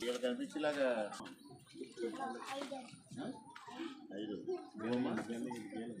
వీళ్ళకి కనిపించేలాగా ఐదు భూమా వీలైపోయారా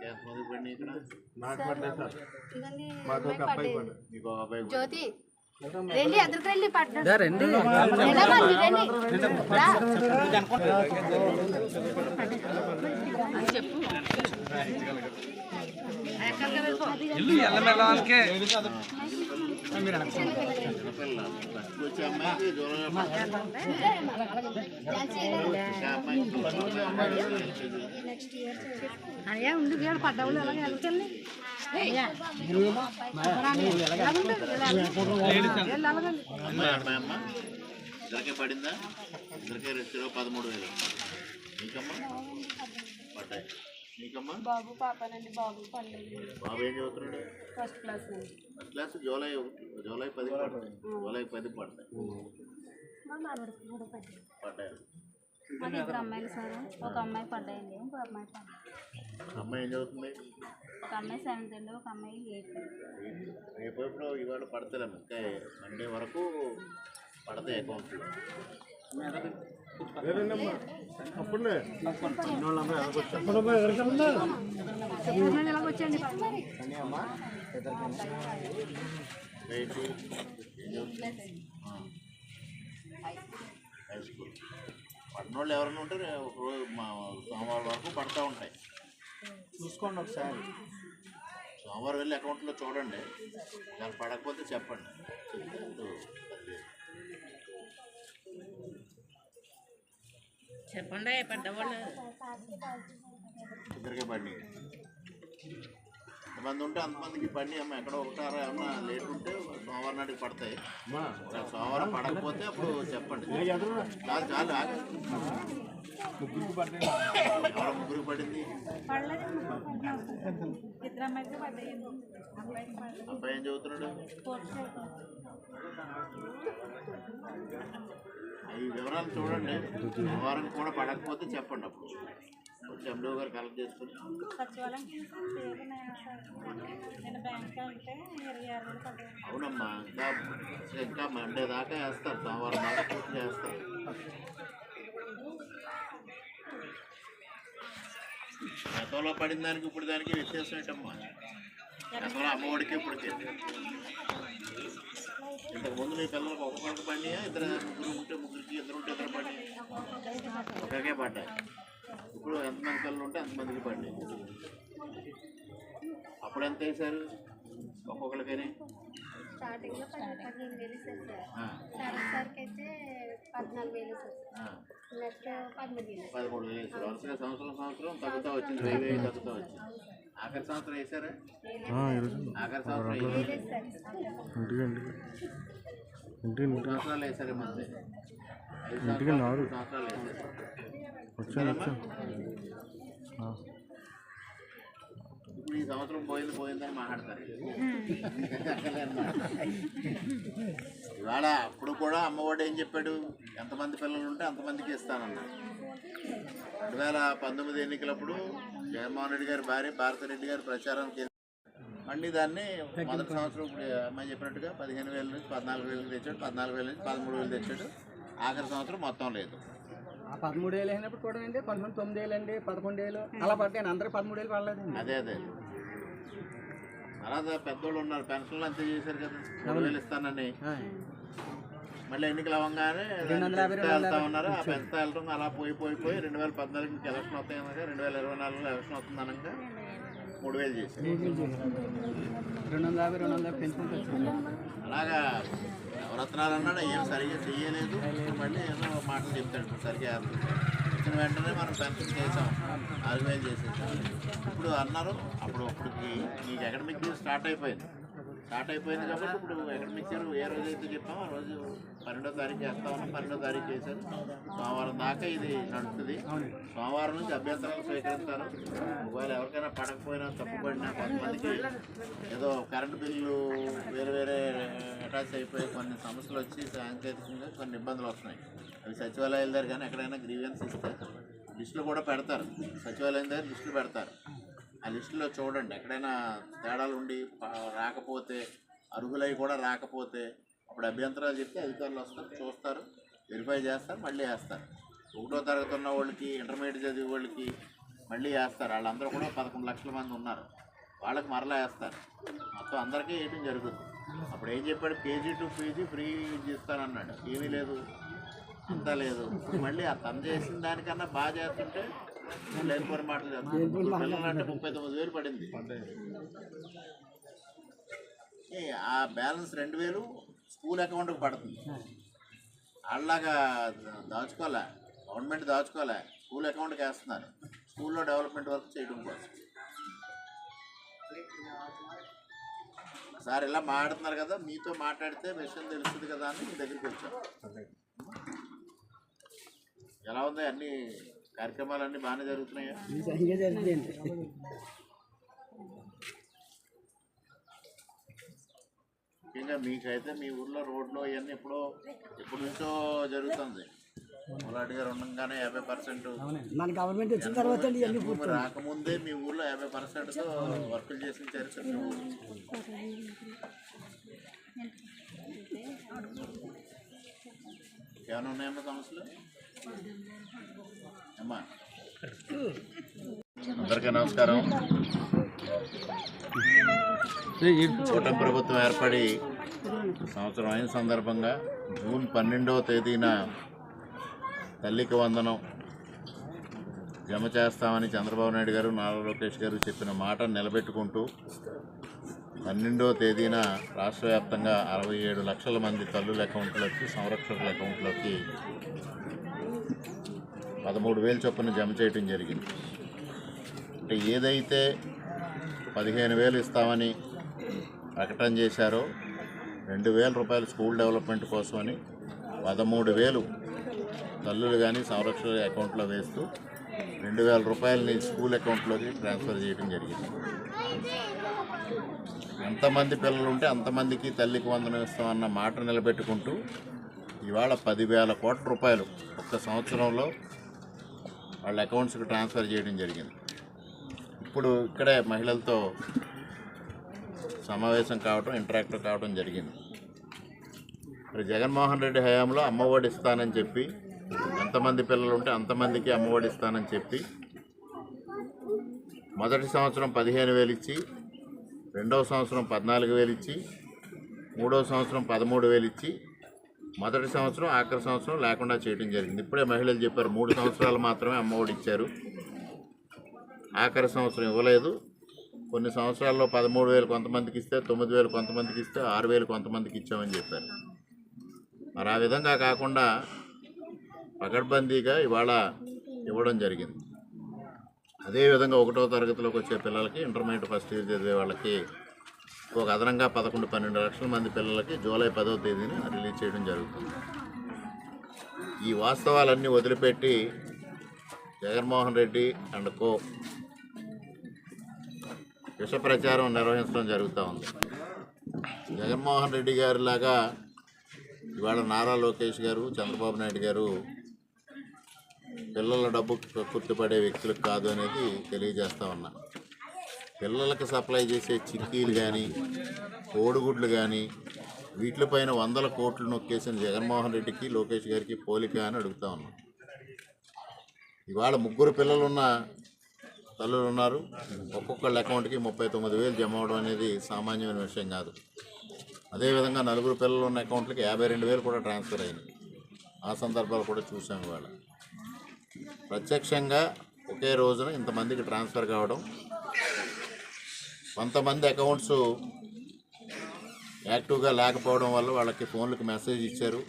పడిందా ఉందా? నిన్న పడినాయా? ఎంతమంది పడినాయి ఇక్కడ ఇవన్నీ అమ్మాయి పడ్డది. మీకు ఒక అబ్బాయి పడ్డాడు. జ్యోతి రండి ఎదురుకు రండి పడ్డాడు దా రండి వెళ్ళమండి, రండి రా. ఇల్లు ఎల్లమెల్లవాళ్ళకే అయ్యా ఉండు వీడు పడ్డవులు ఎలాగ వెళ్తుంది ఇద్దరికే పడిందా? ఇద్దరికే రెండు పదమూడు వేలు. ఇంకమ్మా? పడ్డాయి. నీకమ్మా? బాబు పాపనండి బాబు పడలేదు బాబు ఏం చదువుతున్నాడు? ఫస్ట్ క్లాస్ అండి. ఫస్ట్ క్లాస్ జూలై ఒకటి జూలై పది పడతాయి. జూలై పది పడతాయి. మా మనవడికి కూడా పడ్డాయి పడ్డాయి మాకు ఇద్దరు అమ్మాయిలు సార్. ఒక అమ్మాయి పడ్డాయండి ఒక అమ్మాయి పడ్డాయి. అమ్మాయి ఏం చదువుతుంది? ఒక అమ్మాయి సెవెంత్ అండి ఒక అమ్మాయి ఎయిత్ రేపు ఎప్పుడో ఇవాళ పడతాయి ఇంకా మండే వరకు పడతాయి అకౌంట్లో హై స్కూల్ పడినోళ్ళు ఎవరైనా ఉంటే ఒక రోజు మా సోమవారం వరకు పడతా ఉంటాయి. చూసుకోండి ఒకసారి. సోమవారం వెళ్ళి అకౌంట్లో చూడండి. దాన్ని పడకపోతే చెప్పండి చెప్తే అప్పుడు అది చెప్పండి పెద్దవాళ్ళు. ఇద్దరికే పడి ఎంతమంది ఉంటే అంతమందికి పడి అమ్మ ఎక్కడ ఒకటారా ఏమన్నా లేట్ ఉంటే సోమవారం నాటికి పడతాయి. సోమవారం పడకపోతే అప్పుడు చెప్పండి. చాలు చాలు. ఎవరో ముగ్గురికి పడింది? అబ్బాయి ఏం చదువుతున్నాడు. ఈ వివరాలు చూడండి. సోమవారం కూడా పడకపోతే చెప్పండి అప్పుడు. వచ్చి ఎండో గారు కలెక్ట్ చేసుకుని. అవునమ్మా. ఇంకా ఇంకా మండే దాకా వేస్తారు. సోమవారం దాకా పూర్తి చేస్తారు. గతంలో పడిన దానికి ఇప్పుడు దానికి వ్యత్యాసం ఏంటమ్మా? గతంలో అమ్మఒడికి ఇప్పటికి ఇంతకు ముందు మీ పిల్లలకు ఒక్కొక్కరికి పడినాయా ఇద్దరు ముగ్గురు ఉంటే ముగ్గురికి ఇద్దరు ఉంటే ఇద్దరు పడినాయి ఒకరికే పడ్డాయి ఇప్పుడు ఎంతమంది పిల్లలు ఉంటే అంతమందికి పడినాయి అప్పుడు ఎంత వేశారు? ఒక్కొక్కరికైనా స్టార్టింగ్లో పదిహేను వేలు సార్. అయితే పద్నాలుగు వేలు. నెక్స్ట్ పదమూడు వేలు. పదమూడు వేలు వరుసగా సంవత్సరం సంవత్సరం తగ్గుతూ వచ్చింది. వెయ్యి తగ్గుతూ వచ్చింది. ఆఖరి సంవత్సరం వేసారా? ఆఖరి సంవత్సరం. మూడు సంవత్సరాలు వేసారు మధ్య ఐదు సంవత్సరాలు వేసారు? ఇప్పుడు ఈ సంవత్సరం పోయింది పోయిందని మాట్లాడతారు. ఇవాళ అప్పుడు కూడా అమ్మఒడి ఏం చెప్పాడు? ఎంతమంది పిల్లలు ఉంటే అంతమందికి ఇస్తానన్నాడు. రెండు వేల పంతొమ్మిది ఎన్నికలప్పుడు జగన్మోహన్ రెడ్డి గారి భార్య భారతిరెడ్డి గారి ప్రచారానికి మళ్ళీ దాన్ని మొదటి సంవత్సరం ఇప్పుడు అమ్మాయి చెప్పినట్టుగా పదిహేను వేల నుంచి పద్నాలుగు వేలకు తెచ్చాడు పద్నాలుగు వేల నుంచి పదమూడు వేలు తెచ్చాడు. ఆఖరి సంవత్సరం మొత్తం లేదు. పదమూడు వేలు అయినప్పుడు కూడా అండి కొంతమంది తొమ్మిది వేలు అండి పదకొండు వేలు అలా పడ్డాను అందరికి పదమూడు వేలు పడలేదండి. అదే అదే. అలా పెద్దోళ్ళు ఉన్నారు పెన్షన్లు అంతే చేశారు కదా మూడు వేలు ఇస్తానని. మళ్ళీ ఎన్నికలు అవ్వగానే వెళ్తా ఉన్నారు ఆ పెంచుతా వెళ్ళడం అలా పోయి పోయి పోయి రెండు వేల పద్నాలుగుకి ఎలక్షన్ వస్తాయి అనగా రెండు వేల ఇరవై నాలుగులో ఎలక్షన్ వస్తుంది అనగా. మూడు వేలు చేశారు. రెండు వందల యాభై రెండు వందల పెంచుకుంటూ అలాగా నవరత్నాలు అన్నాడు ఏం సరిగ్గా చెయ్యలేదు. మళ్ళీ ఏదో మాటలు చెప్తాడు సరిగ్గా వచ్చిన వెంటనే మనం పెన్షన్ చేసాం నాలుగు వేలు చేసేసాం. ఇప్పుడు అన్నారు అప్పుడు అప్పటికి నీకు అకాడమిక్ స్టార్ట్ అయిపోయింది. స్టార్ట్ అయిపోయింది కాబట్టి ఇప్పుడు అకాడమిక్ ఇయర్ ఏ రోజు అయితే చెప్పామో ఆ రోజు పన్నెండో తారీఖు వేస్తా ఉన్నాం పన్నెండో తారీఖు వేశారు సోమవారం దాకా ఇది నడుస్తుంది. సోమవారం నుంచి అభ్యంతరాలు స్వీకరిస్తారు. ఒకవేళ ఎవరికైనా పడకపోయినా తప్పుపడినా కొంతమందికి ఏదో కరెంటు బిల్లు వేరే వేరే అటాచ్ అయిపోయి కొన్ని సమస్యలు వచ్చి సాంకేతికంగా కొన్ని ఇబ్బందులు వస్తున్నాయి. అవి సచివాలయాల దగ్గర కానీ ఎక్కడైనా గ్రీవెన్స్ ఇస్తే లిస్టులు కూడా పెడతారు. సచివాలయం దగ్గర లిస్టులు పెడతారు. ఆ లిస్టులో చూడండి ఎక్కడైనా తేడాలు ఉండి రాకపోతే అర్హులై కూడా రాకపోతే అప్పుడు అభ్యంతరాలు చెప్తే అధికారులు వస్తారు చూస్తారు వెరిఫై చేస్తారు మళ్ళీ వేస్తారు. ఒకటో తరగతి ఉన్న వాళ్ళకి ఇంటర్మీడియట్ చదివే వాళ్ళకి మళ్ళీ వేస్తారు. వాళ్ళందరూ కూడా పదకొండు లక్షల మంది ఉన్నారు. వాళ్ళకి మరలా వేస్తారు. మొత్తం అందరికీ వేయటం జరుగుతుంది. అప్పుడు ఏం చెప్పాడు? కేజీ టు పీజీ ఫ్రీ ఇస్తానన్నాడు. ఏమీ లేదు. అంతా లేదు. ఇప్పుడు మళ్ళీ ఆ తను చేసిన దానికన్నా బాగా చేస్తుంటే లేనిపోని మాటలు పిల్లలంటే ముప్పై తొమ్మిది వేలు పడింది ఏ, ఆ బ్యాలెన్స్ రెండు వేలు స్కూల్ అకౌంట్కి పడుతుంది. వాళ్ళలాగా దాచుకోలే గవర్నమెంట్ దాచుకోలే స్కూల్ అకౌంట్కి వేస్తున్నారు. స్కూల్లో డెవలప్మెంట్ వర్క్ చేయడం కోసం. సార్ ఇలా మాట్లాడుతున్నారు కదా మీతో మాట్లాడితే విషయం తెలుస్తుంది కదా అని మీ దగ్గరికి వచ్చాం. ఎలా ఉంది అన్ని కార్యక్రమాలన్నీ బాగానే జరుగుతున్నాయా? ముఖ్యంగా మీకైతే మీ ఊర్లో రోడ్లో ఇవన్నీ ఎప్పుడో ఎప్పటి నుంచో జరుగుతుంది. మొలాటి గారు ఉండగానే యాభై పర్సెంట్ మన గవర్నమెంట్ వచ్చిన తర్వాత రాకముందే మీ ఊర్లో యాభై పర్సెంట్తో వర్కులు చేసిన చరిత్ర. ఏమైనా ఉన్నాయమ్మా సమస్యలు? అందరికీ నమస్కారం. కూటమి ప్రభుత్వం ఏర్పడి సంవత్సరం అయిన సందర్భంగా జూన్ పన్నెండవ తేదీన తల్లికి వందనం. జమ చేస్తామని చంద్రబాబు నాయుడు గారు నారా లోకేష్ గారు చెప్పిన మాట నిలబెట్టుకుంటూ పన్నెండవ తేదీన రాష్ట్ర వ్యాప్తంగా అరవై ఏడు లక్షల మంది తల్లుల అకౌంట్లోకి సంరక్షకుల అకౌంట్లోకి పదమూడు వేలు చొప్పున జమ చేయటం జరిగింది. అంటే ఏదైతే పదిహేను వేలు ఇస్తామని ప్రకటన చేశారో రెండు వేల రూపాయలు స్కూల్ డెవలప్మెంట్ కోసమని పదమూడు వేలు తల్లులు కానీ సంరక్షణ అకౌంట్లో వేస్తూ రెండు వేల రూపాయలని స్కూల్ అకౌంట్లోకి ట్రాన్స్ఫర్ చేయడం జరిగింది. ఎంతమంది పిల్లలు ఉంటే అంతమందికి తల్లికి వందనం ఇస్తామన్న మాట నిలబెట్టుకుంటూ ఇవాళ పదివేల కోట్ల రూపాయలు ఒక్క సంవత్సరంలో వాళ్ళ అకౌంట్స్కి ట్రాన్స్ఫర్ చేయడం జరిగింది. ఇప్పుడు ఇక్కడే మహిళలతో సమావేశం కావటం ఇంటరాక్ట్ కావడం జరిగింది. మరి జగన్మోహన్ రెడ్డి హయాంలో అమ్మఒడి ఇస్తానని చెప్పి ఎంతమంది పిల్లలు ఉంటే అంతమందికి అమ్మఒడి ఇస్తానని చెప్పి మొదటి సంవత్సరం పదిహేను వేలు ఇచ్చి రెండవ సంవత్సరం పద్నాలుగు వేలు ఇచ్చి మూడవ సంవత్సరం పదమూడు వేలు ఇచ్చి మొదటి సంవత్సరం ఆఖరి సంవత్సరం లేకుండా చేయడం జరిగింది. ఇప్పుడే మహిళలు చెప్పారు మూడు సంవత్సరాలు మాత్రమే అమ్మఒడి ఇచ్చారు. ఆఖరి సంవత్సరం ఇవ్వలేదు. కొన్ని సంవత్సరాల్లో పదమూడు వేలు కొంతమందికి ఇస్తే తొమ్మిది వేలు కొంతమందికి ఇస్తే ఆరు వేలు కొంతమందికి ఇచ్చామని చెప్పారు. మరి ఆ విధంగా కాకుండా పకడ్బందీగా ఇవాళ ఇవ్వడం జరిగింది. అదేవిధంగా ఒకటో తరగతిలోకి వచ్చే పిల్లలకి ఇంటర్మీడియట్ ఫస్ట్ ఇయర్ చదివే వాళ్ళకి ఒక అదనంగా పదకొండు పన్నెండు లక్షల మంది పిల్లలకి జూలై పదవ తేదీన రిలీజ్ చేయడం జరుగుతుంది. ఈ వాస్తవాలన్నీ వదిలిపెట్టి జగన్మోహన్ రెడ్డి అండ్ కో విష ప్రచారం నిర్వహించడం జరుగుతూ ఉంది. జగన్మోహన్ రెడ్డి గారిలాగా ఇవాళ నారా లోకేష్ గారు చంద్రబాబు నాయుడు గారు పిల్లల డబ్బు కుర్తుపడే వ్యక్తులకు కాదు అనేది తెలియజేస్తా ఉన్నా. పిల్లలకు సప్లై చేసే చిక్కీలు కానీ కోడిగుడ్లు కానీ వీటిపైన వందల కోట్లు నొక్కేసిన జగన్మోహన్ రెడ్డికి లోకేష్ గారికి పోలిక అని అడుగుతా ఉన్నాం. ఇవాళ ముగ్గురు పిల్లలున్న తల్లులు ఉన్నారు ఒక్కొక్కళ్ళ అకౌంట్కి ముప్పై తొమ్మిది వేలు జమ అవడం అనేది సామాన్యమైన విషయం కాదు. అదేవిధంగా నలుగురు పిల్లలు ఉన్న అకౌంట్లకి యాభై రెండు వేలు కూడా ట్రాన్స్ఫర్ అయింది ఆ సందర్భాలు కూడా చూసాం ఇవాళ. ప్రత్యక్షంగా ఒకే రోజున ఇంతమందికి ట్రాన్స్ఫర్ కావడం కొంతమంది అకౌంట్స్ యాక్టివ్గా లేకపోవడం వల్ల వాళ్ళకి ఫోన్లకు మెసేజ్ ఇచ్చారు.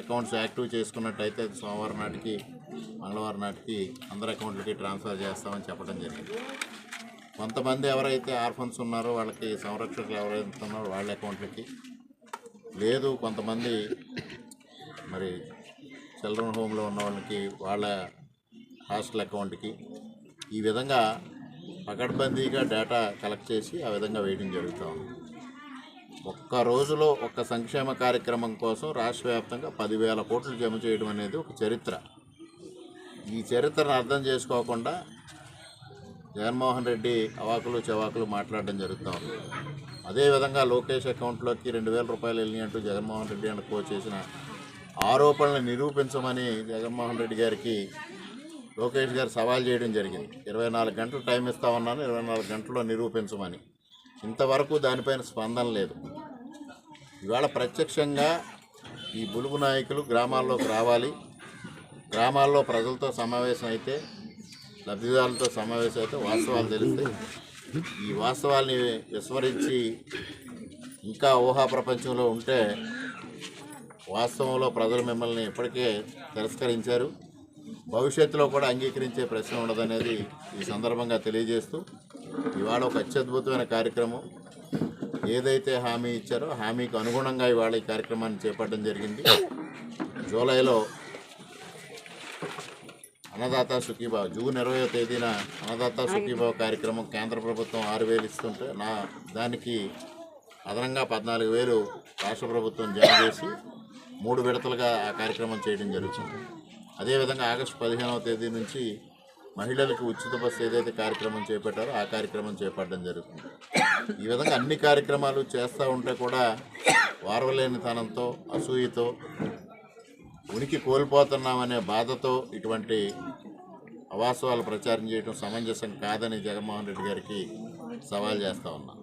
అకౌంట్స్ యాక్టివ్ చేసుకున్నట్టయితే సోమవారం నాటికి మంగళవారం నాటికి అందరి అకౌంట్లకి ట్రాన్స్ఫర్ చేస్తామని చెప్పడం జరిగింది. కొంతమంది ఎవరైతే ఆర్ఫన్స్ ఉన్నారో వాళ్ళకి సంరక్షకులు ఎవరైతే ఉన్నారో వాళ్ళ అకౌంట్లకి లేదు కొంతమంది మరి చిల్డ్రన్ హోమ్లో ఉన్న వాళ్ళకి వాళ్ళ హాస్టల్ అకౌంట్కి ఈ విధంగా పకడ్బందీగా డేటా కలెక్ట్ చేసి ఆ విధంగా వేయడం జరుగుతూ ఉంది. ఒక్క రోజులో ఒక్క సంక్షేమ కార్యక్రమం కోసం రాష్ట్ర వ్యాప్తంగా పదివేల కోట్లు జమ చేయడం అనేది ఒక చరిత్ర. ఈ చరిత్రను అర్థం చేసుకోకుండా జగన్మోహన్ రెడ్డి అవాకులు చవాకులు మాట్లాడడం జరుగుతూ ఉంది. అదేవిధంగా లోకేష్ అకౌంట్లోకి రెండు వేల రూపాయలు వెళ్ళినట్టు అంటూ జగన్మోహన్ రెడ్డి అనుకో చేసిన ఆరోపణలు నిరూపించమని జగన్మోహన్ రెడ్డి గారికి లోకేష్ గారు సవాల్ చేయడం జరిగింది. ఇరవై నాలుగు గంటలు టైం ఇస్తా ఉన్నాను ఇరవై నాలుగు గంటల్లో నిరూపించమని. ఇంతవరకు దానిపైన స్పందన లేదు. ఇవాళ ప్రత్యక్షంగా ఈ బులుగు నాయకులు గ్రామాల్లోకి రావాలి. గ్రామాల్లో ప్రజలతో సమావేశం అయితే లబ్ధిదారులతో సమావేశం అయితే వాస్తవాలు తెలిస్తే ఈ వాస్తవాల్ని విస్మరించి ఇంకా ఊహా ప్రపంచంలో ఉంటే వాస్తవంలో ప్రజలు మిమ్మల్ని ఇప్పటికే తిరస్కరించారు. భవిష్యత్తులో కూడా అంగీకరించే ప్రశ్న ఉండదనేది ఈ సందర్భంగా తెలియజేస్తూ ఇవాళ ఒక అత్యద్భుతమైన కార్యక్రమం. ఏదైతే హామీ ఇచ్చారో హామీకి అనుగుణంగా ఇవాళ ఈ కార్యక్రమాన్ని చేపట్టడం జరిగింది. జూలైలో అన్నదాత సుఖీభావ జూన్ ఇరవయో తేదీన అన్నదాత సుఖీభావ కార్యక్రమం కేంద్ర ప్రభుత్వం ఆరు వేలు ఇస్తుంటే నా దానికి అదనంగా పద్నాలుగు వేలు రాష్ట్ర ప్రభుత్వం జారీ చేసి మూడు విడతలుగా ఆ కార్యక్రమం చేయడం జరుగుతుంది. అదేవిధంగా ఆగస్టు పదిహేనవ తేదీ నుంచి మహిళలకు ఉచిత బస్సు ఏదైతే కార్యక్రమం చేపట్టారో ఆ కార్యక్రమం చేపట్టడం జరుగుతుంది. ఈ విధంగా అన్ని కార్యక్రమాలు చేస్తూ ఉంటే కూడా వారవలేనితనంతో అసూయతో ఉనికి కోల్పోతున్నామనే బాధతో ఇటువంటి అవాస్తవాలు ప్రచారం చేయడం సమంజసం కాదని జగన్మోహన్ రెడ్డి గారికి సవాల్ చేస్తా ఉన్నా.